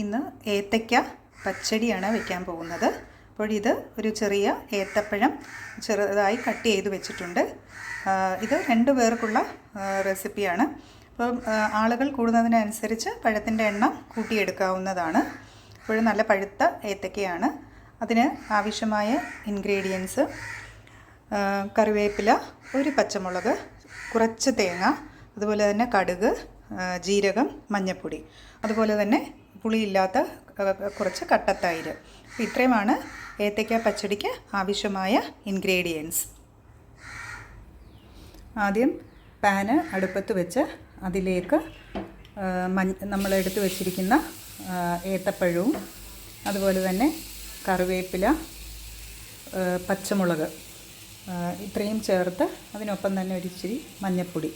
ഇന്ന് ഏത്തയ്ക്ക പച്ചടിയാണ് വെക്കാൻ പോകുന്നത്. അപ്പോൾ ഇത് ഒരു ചെറിയ ഏത്തപ്പഴം ചെറുതായി കട്ട് ചെയ്ത് വെച്ചിട്ടുണ്ട്. ഇത് രണ്ട് പേർക്കുള്ള റെസിപ്പിയാണ്. അപ്പോൾ ആളുകൾ കൂടുന്നതിനനുസരിച്ച് പഴത്തിന്റെ എണ്ണം കൂട്ടിയെടുക്കാവുന്നതാണ്. ഇപ്പോൾ നല്ല പഴുത്ത ഏത്തക്കയാണ്. അതിന് ആവശ്യമായ ഇൻഗ്രീഡിയൻസ് കറിവേപ്പില ഒരു പച്ചമുളക് കുറച്ച് തേങ്ങ അതുപോലെ തന്നെ കടുക് ജീരകം മഞ്ഞൾപ്പൊടി അതുപോലെ തന്നെ പുളിയില്ലാത്ത കുറച്ച് കട്ടത്തൈര്. അപ്പോൾ ഇത്രയുമാണ് ഏത്തയ്ക്ക പച്ചടിക്ക് ആവശ്യമായ ഇൻഗ്രീഡിയൻസ് ആദ്യം പാന് അടുപ്പത്ത് വെച്ച് അതിലേക്ക് മഞ്ഞ നമ്മളെടുത്ത് വെച്ചിരിക്കുന്ന ആ, ഏത്തപ്പഴവും അതുപോലെ തന്നെ കറിവേപ്പില പച്ചമുളക് ഇത്രയും ചേർത്ത് അതിനൊപ്പം തന്നെ ഒരിച്ചിരി മഞ്ഞൾപ്പൊടി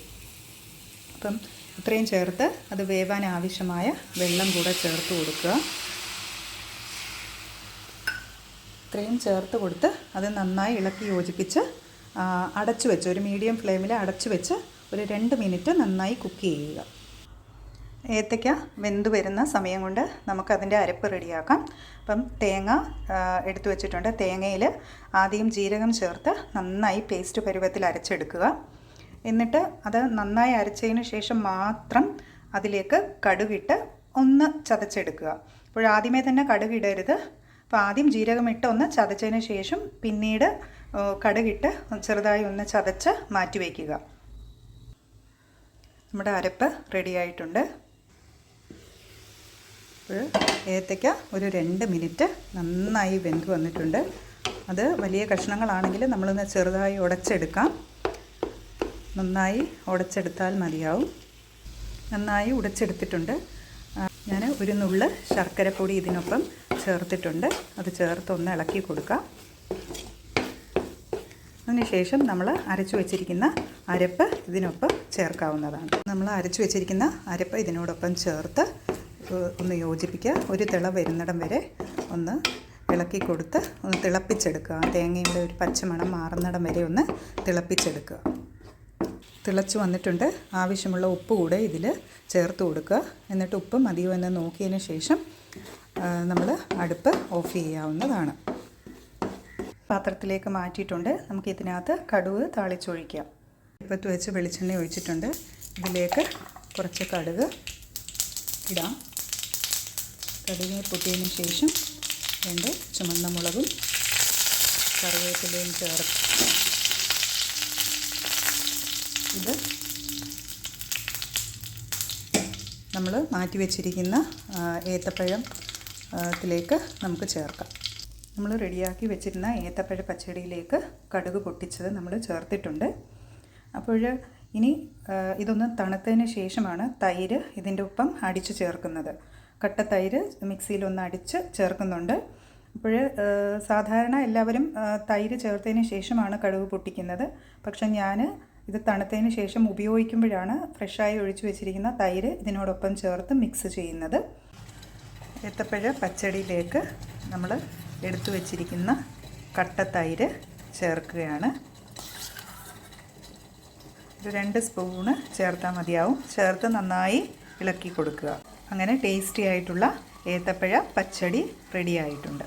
അപ്പം ഇത്രയും ചേർത്ത് അത് വേവാൻ ആവശ്യമായ വെള്ളം കൂടെ ചേർത്ത് കൊടുക്കുക. ഇത്രയും ചേർത്ത് കൊടുത്ത് അത് നന്നായി ഇളക്കി യോജിപ്പിച്ച് അടച്ചു വെച്ച് ഒരു മീഡിയം ഫ്ലെയിമിൽ അടച്ചു വെച്ച് ഒരു രണ്ട് മിനിറ്റ് നന്നായി കുക്ക് ചെയ്യുക. ഏത്തയ്ക്ക വെന്ത് വരുന്ന സമയം കൊണ്ട് നമുക്കതിന്റെ അരപ്പ് റെഡിയാക്കാം. അപ്പം തേങ്ങ എടുത്തു വെച്ചിട്ടുണ്ട്. തേങ്ങയിൽ ആദ്യം ജീരകം ചേർത്ത് നന്നായി പേസ്റ്റ് പരുവത്തിൽ അരച്ചെടുക്കുക. എന്നിട്ട് അത് നന്നായി അരച്ചതിന് ശേഷം മാത്രം അതിലേക്ക് കടുകിട്ട് ഒന്ന് ചതച്ചെടുക്കുക. അപ്പോൾ ആദ്യമേ തന്നെ കടുകിടരുത്. അപ്പോൾ ആദ്യം ജീരകമിട്ട് ഒന്ന് ചതച്ചതിന് ശേഷം പിന്നീട് കടുകിട്ട് ചെറുതായി ഒന്ന് ചതച്ച് മാറ്റി വയ്ക്കുക. നമ്മുടെ അരപ്പ് റെഡിയായിട്ടുണ്ട് അപ്പോൾ ഏത്തയ്ക്ക ഒരു രണ്ട് മിനിറ്റ് നന്നായി വെന്ത് വന്നിട്ടുണ്ട്. അത് വലിയ കഷ്ണങ്ങളാണെങ്കിൽ നമ്മളൊന്ന് ചെറുതായി ഉടച്ചെടുക്കാം. നന്നായി ഉടച്ചെടുത്താൽ മതിയാവും. നന്നായി ഉടച്ചെടുത്തിട്ടുണ്ട്. ഞാൻ ഒരു നുള്ള് ശർക്കരപ്പൊടി ഇതിനൊപ്പം ചേർത്തിട്ടുണ്ട്. അത് ചേർത്ത് ഒന്ന് ഇളക്കി കൊടുക്കാം. അതിനുശേഷം നമ്മൾ അരച്ചു വെച്ചിരിക്കുന്ന അരപ്പ് ഇതിനൊപ്പം ചേർക്കാവുന്നതാണ്. നമ്മൾ അരച്ചു വെച്ചിരിക്കുന്ന അരപ്പ് ഇതിനോടൊപ്പം ചേർത്ത് ഒന്ന് യോജിപ്പിക്കുക. ഒരു തിള വരുന്നിടം വരെ ഒന്ന് ഇളക്കി കൊടുത്ത് ഒന്ന് തിളപ്പിച്ചെടുക്കുക. തേങ്ങയുടെ ഒരു പച്ചമണം മാറുന്നിടം വരെ ഒന്ന് തിളപ്പിച്ചെടുക്കുക. തിളച്ച് വന്നിട്ടുണ്ട്. ആവശ്യമുള്ള ഉപ്പ് കൂടെ ഇതിൽ ചേർത്ത് കൊടുക്കുക. എന്നിട്ട് ഉപ്പ് മതിയോ എന്ന് നോക്കിയതിന് ശേഷം നമ്മൾ അടുപ്പ് ഓഫ് ചെയ്യാവുന്നതാണ്. പാത്രത്തിലേക്ക് മാറ്റിയിട്ടുണ്ട്. നമുക്ക് ഇതിനകത്ത് കടുക് താളിച്ചൊഴിക്കാം. ഇപ്പത്ത് വെച്ച് വെളിച്ചെണ്ണ ഒഴിച്ചിട്ടുണ്ട്. ഇതിലേക്ക് കുറച്ച് കടുക് ഇടാം. കടുക് പൊട്ടിയതിന് ശേഷം രണ്ട് ചുമന്ന മുളകും കറിവേപ്പിലയും ചേർത്ത് ഇത് നമ്മൾ മാറ്റി വെച്ചിരിക്കുന്ന ഏത്തപ്പഴം ത്തിലേക്ക് നമുക്ക് ചേർക്കാം. നമ്മൾ റെഡിയാക്കി വെച്ചിരുന്ന ഏത്തപ്പഴ പച്ചടിയിലേക്ക് കടുക് പൊട്ടിച്ചത് നമ്മൾ ചേർത്തിട്ടുണ്ട്. അപ്പോൾ ഇനി ഇതൊന്ന് തണുത്തതിന് ശേഷമാണ് തൈര് ഇതിന്റെ ഒപ്പം അടിച്ച് ചേർക്കുന്നത്. കട്ട തൈര് മിക്സിയിലൊന്ന് അടിച്ച് ചേർക്കുന്നുണ്ട്. അപ്പോൾ സാധാരണ എല്ലാവരും തൈര് ചേർത്തതിന് ശേഷമാണ് കടുക് പൊട്ടിക്കുന്നത്. പക്ഷെ ഞാൻ ഇത് തണുത്തതിന് ശേഷം ഉപയോഗിക്കുമ്പോഴാണ് ഫ്രഷായി ഒഴിച്ചു വെച്ചിരിക്കുന്ന തൈര് ഇതിനോടൊപ്പം ചേർത്ത് മിക്സ് ചെയ്യുന്നത്. ഏത്തപ്പഴ പച്ചടിയിലേക്ക് നമ്മൾ എടുത്തു വച്ചിരിക്കുന്ന കട്ട തൈര് ചേർക്കുകയാണ്. ഒരു രണ്ട് സ്പൂണ് ചേർത്താൽ മതിയാവും. ചേർത്ത് നന്നായി ഇളക്കി കൊടുക്കുക. അങ്ങനെ ടേസ്റ്റി ആയിട്ടുള്ള ഏത്തപ്പഴ പച്ചടി റെഡി ആയിട്ടുണ്ട്.